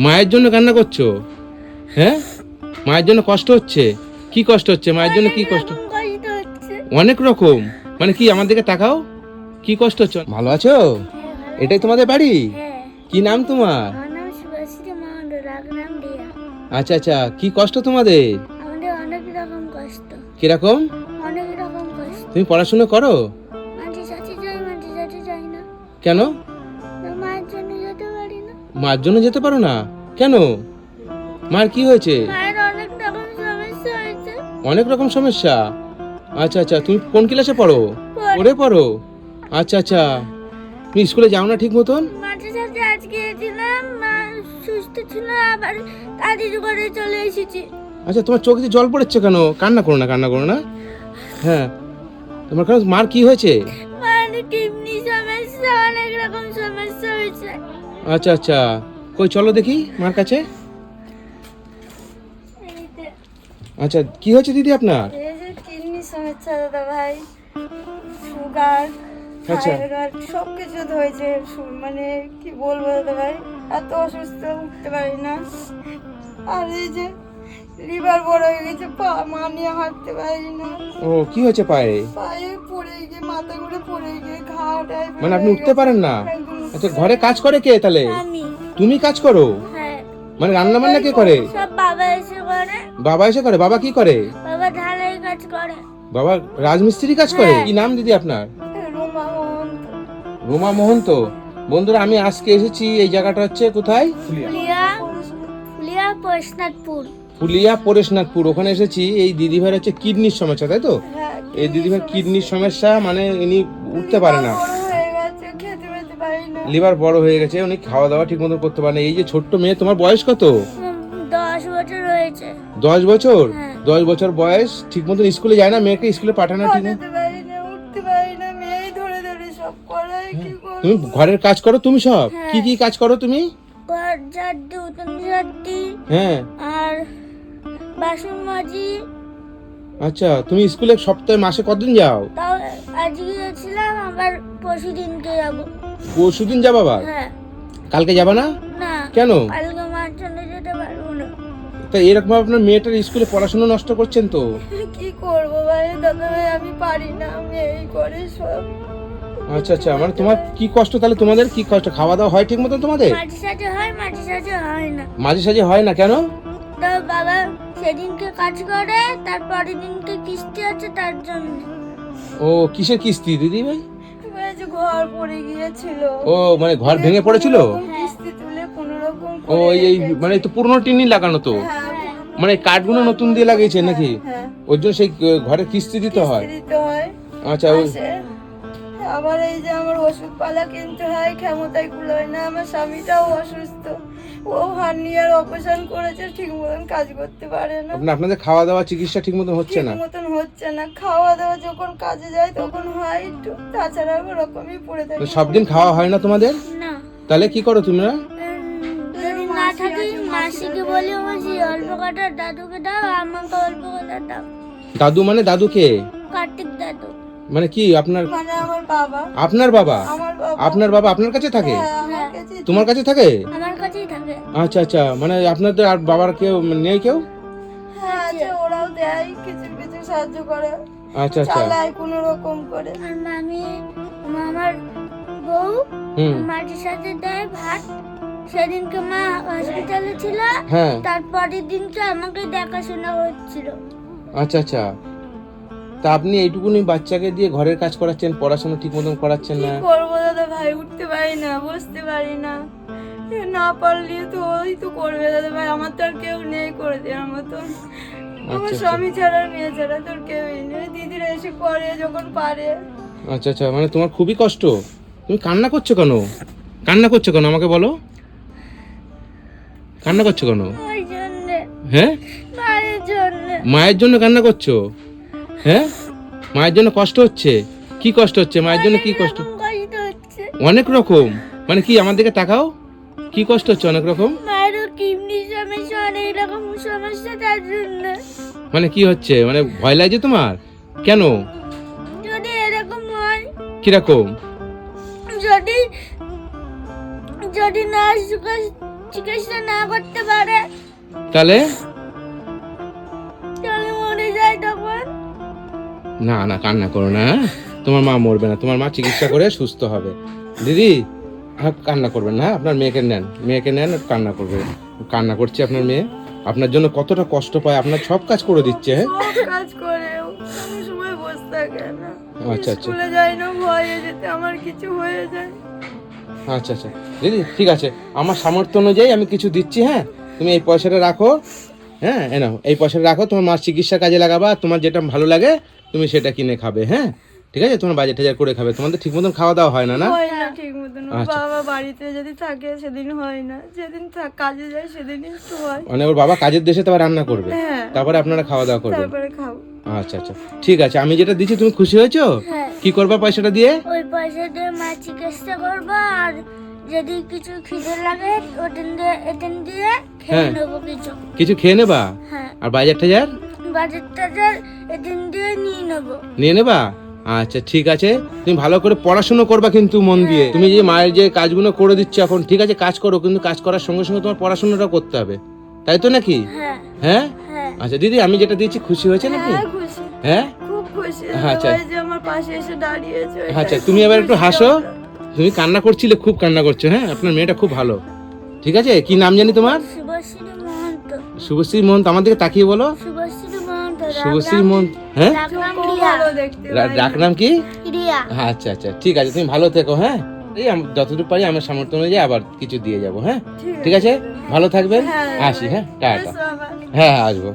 মায়ের জন্য। কান্না করছ? হ্যাঁ? মায়ের জন্য কষ্ট হচ্ছে? কি কষ্ট হচ্ছে? মায়ের জন্য কি কষ্ট? অনেক রকম মানে কি আমার দিকে তাকাও। কি কষ্ট হচ্ছে? ভালো আছো? এটাই তোমাদের বাড়ি? হ্যাঁ। কি নাম তোমার? আচ্ছা আচ্ছা। কি কষ্ট তোমাদের? আমাদের অনেক রকম কষ্ট। কীরকম? অনেক রকম কষ্ট। তুমি পড়াশোনা করো? কেন? মার জন্য যেতে পারো না? কেন? মার কি হয়েছে? অনেক রকম সমস্যা আচ্ছা আচ্ছা তুমি কোন ক্লাসে পড়ো? পড়ে। পড়ো আচ্ছা আচ্ছা। তুমি স্কুলে যাও না ঠিক মতন? আচ্ছা তোমার চোখে জল পড়েছে কেন? কান্না করো না কান্না করো না। হ্যাঁ। তোমার কারণ মার কি হয়েছে? মায়ের কিডনি সমস্যা হয়েছে আচ্ছা আচ্ছা। কই চলো দেখি মার কাছে। আচ্ছা কি হয়েছে দিদি আপনার? এই যে কিডনি সমস্যা দাদা ভাই। সুগার আচ্ছা। সব কিছু হয়েছে মানে কি বলব দাদা ভাই? এত অসুস্থ উঠতে পারি না। আর এই যে লিভার বড় হয়ে গেছে পা মা নিয়ে হাঁটতে পারি না। ও কি হয়েছে পায়ে? পায়ে পড়ে গিয়ে মাথা ঘুরে পড়ে গিয়ে ঘা টাইপ মানে আপনি উঠতে পারেন না? আচ্ছা ঘরে কাজ করে কে তাহলে? আমি। তুমি কাজ করো? হ্যাঁ। মানে রান্না বান্না কে করে? সব বাবা এসে করে। বাবা এসে করে? বাবা কি করে? বাবা ঢালাই কাজ করে। বাবা রাজমিস্ত্রি কাজ করে? কি নাম দিদি আপনার? রুমা মহন্ত। বন্ধুরা আমি আজকে এসেছি এই জায়গাটা হচ্ছে কোথায়? ফুলিয়া। পরেশনাথপুর। ওখানে এসেছি। এই দিদিভাইয়ের হচ্ছে কিডনির সমস্যা তাই তো? হ্যাঁ এই দিদিভাইয়ের কিডনির সমস্যা মানে ইনি উঠতে পারে না। লিভার বড় হয়ে গেছে উনি খাওয়া দাওয়া ঠিক মতো করতে পারে না এই যে ছোট্ট মেয়ে তোমার বয়স কত? দশ বছর হয়েছে। দশ বছর? হ্যাঁ। দশ বছর বয়স ঠিক মতো স্কুলে যায় না মেয়েকে? স্কুলে পাঠানো ঠিক না? করব? তুমি ঘরের কাজ করো তুমি সব? হ্যাঁ। কি কি কাজ করো তুমি? ঘর উঠোন হ্যাঁ। আর বাসন মাজি। আচ্ছা তুমি স্কুলে সপ্তাহে মাসে কতদিন যাও? তাও আজকে গেছিলাম আবার পরশু দিনকে যাব। পরশু দিন যাবা আবার? হ্যাঁ। কালকে যাবা না? না। কেন? কালকে মার জন্য যেতে পারব না। তা এরকম আপনার মেয়েটার স্কুলে পড়াশোনা নষ্ট করছেন তো? কি করব ভাই? দাদা ভাই আমি পারি না। আমি এই করে সব। আচ্ছা আচ্ছা। মানে তোমার কি কষ্ট? তাহলে তোমাদের কি কষ্ট? খাওয়া দাওয়া হয় ঠিক মতো তোমাদের? মাঝে সাঝে হয় মাঝে সাঝে হয় না। মাঝে সাঝে হয় না কেন? তো বাবা সেদিনকে কাজ করে তারপরের দিনকে কিস্তি আছে তার জন্য। ও কিসের কিস্তি দিদি ভাই? ঘর পড়ে গিয়েছিল। ও মানে ঘর ভেঙে পড়েছিল? কিস্তি তুলে কোনো রকম ও এই মানে তো পুরনো টিনই লাগানো তো? মানে কাঠগুলো নতুন দিয়ে লাগিয়েছে নাকি? হ্যাঁ। ওর জন্য সেই ঘরে কিস্তি দিতে হয়? আচ্ছা আবার এই যে আমার ওষুধ পালা কিনতে হয় ক্ষমতায় কুলোয় না আমার স্বামীটাও অসুস্থ। ও হার্নিয়ার অপারেশন করেছে ঠিক মতন কাজ করতে পারে না। আপনার আপনাদের খাওয়া দাওয়া চিকিৎসা ঠিক মতো হচ্ছে ঠিক না? মতন হচ্ছে না। খাওয়া দাওয়া যখন কাজে যায় তখন হয় একটু। তাছাড়া ওরকমই পড়ে থাকে। সব দিন খাওয়া হয় না তোমাদের? না। তাহলে কি করো তোমরা? যদি না থাকি মাসিকে বলি মাসি অল্প কাটা দাদুকে দাও আমাকে অল্প কাটা দাও। দাদু মানে দাদুকে? মানে কি আপনার মানে আমার বাবা। আপনার বাবা? আমার বাবা। আপনার বাবা আপনার কাছে থাকে? আমার কাছে তোমার কাছে থাকে? আমার কাছেই থাকে। আচ্ছা আচ্ছা মানে আপনাদের আর বাবার কেউ নেই কেউ? হ্যাঁ আছে ওরাও দেয় কিছু কিছু সাহায্য করে। আচ্ছা আচ্ছা। চালায় কোনো রকম করে। আর মামি আমার বউ হুম। মাটির সাথে দেয় ভাত। সেদিনকে মা হসপিটালে ছিল। হ্যাঁ। তারপরের দিনকে আমাকে দেখাশোনা হচ্ছিল। আচ্ছা আচ্ছা। তা আপনি এইটুকুনি বাচ্চাকে দিয়ে ঘরের কাজ করাচ্ছেন পড়াশোনা ঠিক মতন করাচ্ছেন না? করব দাদা ভাই? উঠতে পারি না বসতে পারি না। না পারলে তো ওই তো করবে দাদা ভাই। আমার তো আর কেউ নেই করে দেওয়ার মতন। আমার আচ্ছা। স্বামী ছাড়া মেয়ে ছাড়া তোর কেউই নেই। দিদিরা এসে করে যখন পারে। আচ্ছা আচ্ছা। মানে তোমার খুবই কষ্ট। তুমি কান্না করছ কেন? কান্না করছ কেন? আমাকে বলো। কান্না করছ কেন? হ্যাঁ? মায়ের জন্যে। মায়ের জন্য কান্না করছ? হ্যাঁ? মায়ের জন্য কষ্ট হচ্ছে? কি কষ্ট হচ্ছে? মায়ের জন্য কি কষ্ট? অনেক রকম মানে কি আমার দিকে তাকাও? কি কষ্ট হচ্ছে অনেক রকম? মানে কি হচ্ছে? মানে ভয় লাগছে তোমার? কেন? যদি এরকম হয় কীরকম? যদি যদি না চিকিৎসা- না করতে পারে তাহলে? না না কান্না করো না হ্যাঁ? তোমার মা মরবে না তোমার মা চিকিৎসা করে সুস্থ হবে। দিদি হ্যাঁ কান্না করবেন না হ্যাঁ? আপনার মেয়েকে নেন মেয়েকে নেন কান্না করবে। কান্না করছে আপনার মেয়ে। আপনার জন্য কতটা কষ্ট পায় আপনার সব কাজ করে দিচ্ছে হ্যাঁ? কাজ করে সময় বসে থাকে না। আচ্ছা আচ্ছা। স্কুলে যাই না ভয়ে যেতে আমার কিছু হয়ে যায়। আচ্ছা আচ্ছা। দিদি ঠিক আছে। আমার সামর্থ্য অনুযায়ী আমি কিছু দিচ্ছি হ্যাঁ? তুমি এই পয়সাটা রাখো হ্যাঁ এ নাও এই পয়সাটা রাখো তোমার মার চিকিৎসা কাজে লাগাবা তোমার যেটা ভালো লাগে তুমি সেটা কিনে খাবে হ্যাঁ? ঠিক আছে? তোমার বাজেট টাজার করে খাবে তোমাদের ঠিক মতন খাওয়া দাওয়া হয় না না? হয় না ঠিক মতন আচ্ছা। বাবা বাড়িতে যদি থাকে সেদিন হয় না যেদিন কাজে যায় সেদিনই একটু হয়। মানে ওর বাবা কাজের দেশে তো আবার রান্না করবে হ্যাঁ। তারপরে আপনারা খাওয়া দাওয়া করবেন। তারপরে খাব। আচ্ছা আচ্ছা ঠিক আছে আমি যেটা দিচ্ছি তুমি খুশি হয়েছো? হ্যাঁ। কি করবা পয়সাটা দিয়ে? ওই পয়সা দিয়ে মা চিকিৎসা করব আর যদি কিছু খিদে লাগে ওটেন দিয়ে এটেন দিয়ে খেয়ে হ্যাঁ। নেব কিছু। কিছু খেয়ে নেবা? হ্যাঁ। আর বাজার টাজার? বাজার টাজার এটেন দিয়ে নিয়ে নেব। নিয়ে নেবা? আচ্ছা ঠিক আছে। তুমি ভালো করে পড়াশোনা করবা কিন্তু মন দিয়ে। তুমি যে মায়ের যে কাজগুলো করে দিচ্ছ এখন ঠিক আছে কাজ করো কিন্তু কাজ করার সঙ্গে সঙ্গে তোমার পড়াশোনাটা করতে হবে। তাই তো নাকি? হ্যাঁ। হ্যাঁ? হ্যাঁ। আচ্ছা দিদি আমি যেটা দিচ্ছি খুশি হয়েছে নাকি? হ্যাঁ খুশি। হ্যাঁ? খুব খুশি। আচ্ছা। যে আমার পাশে এসে দাঁড়িয়েছে। আচ্ছা তুমি এবার একটু হাসো। তুমি কান্না করছিলে খুব কান্না করছ হ্যাঁ? আপনার মেয়েটা খুব ভালো। ঠিক আছে? কি নাম জানি তোমার? শুভশ্রী মহন্ত। আমার দিকে তাকিয়ে বলো। শুভশ্রী মহন্ত হ্যাঁ? ডাক নাম কি? আচ্ছা আচ্ছা ঠিক আছে তুমি ভালো থেকো হ্যাঁ? এই আম- যতদূর পারি আমার সামর্থ্য অনুযায়ী আবার কিছু দিয়ে যাব হ্যাঁ? ঠিক আছে? ভালো থাকবেন। হ্যাঁ, আসি হ্যাঁ? টাটা। হ্যাঁ হ্যাঁ আসব।